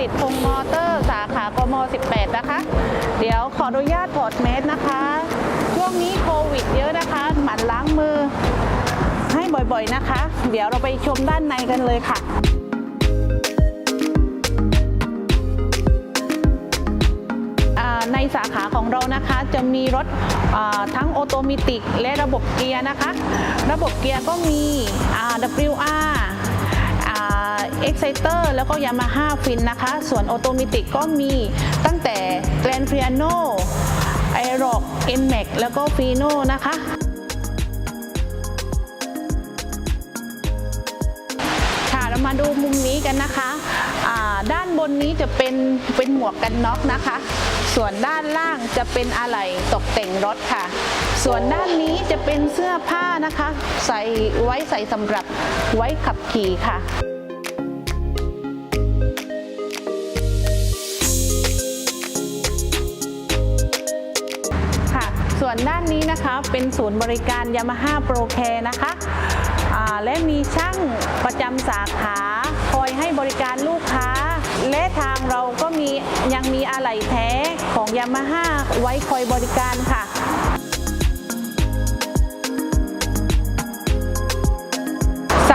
ดิษฐ์พงมอเตอร์ สาขากม 18 นะคะ เดี๋ยวขออนุญาตถอดเมสนะคะ ช่วงนี้โควิดเยอะนะคะ หมั่นล้างมือ ให้บ่อยๆนะคะ เดี๋ยวเราไปชมด้านในกันเลยค่ะในสาขาของเรานะคะจะมีรถทั้งออโตเมติกและระบบเกียร์นะคะ ระบบเกียร์ก็มี wr Exciter แล้วก็ Yamaha Fin นะคะ ส่วนออโตเมติกก็มีตั้งแต่ Grand Piano Aerox NMAX แล้วก็ Fino นะคะค่ะเรามาดูมุมนี้กันนะคะด้านบนนี้จะเป็นเป็นหมวกกันน็อกนะคะ ส่วนด้านล่างจะเป็นอะไหล่ตกแต่งรถค่ะ ส่วนด้านนี้จะเป็นเสื้อผ้านะคะ ใส่ไว้ใส่สำหรับไว้ขับขี่ค่ะ วนด้านนี้นะคะเป็นศูนย์บริการยามาฮ่าโปรแคร์นะคะและมีช่างประจำสาขาคอยให้บริการลูกค้า และทางเราก็มียังมีอะไหล่แท้ของยามาฮ่าไว้คอยบริการค่ะ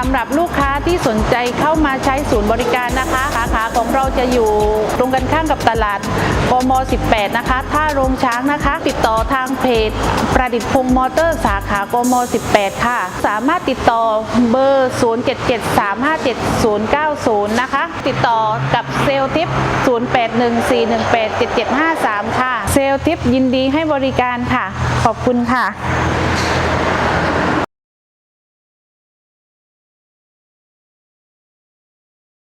ำหรับลูกค้าที่สนใจเข้ามาใช้ศูนย์บริการนะคะสาขาของเราจะอยู่ตรงกันข้ามกับตลาดกม 18 นะคะท่าโรงช้างนะคะ ติดต่อทางเพจ ประดิษฐ์พงมอเตอร์สาขากม 18 ค่ะ สามารถติดต่อเบอร์ 0773577090 นะคะ ติดต่อกับเซลล์ทิป 0814187753 ค่ะ เซลทิปยินดีให้บริการค่ะ ขอบคุณค่ะ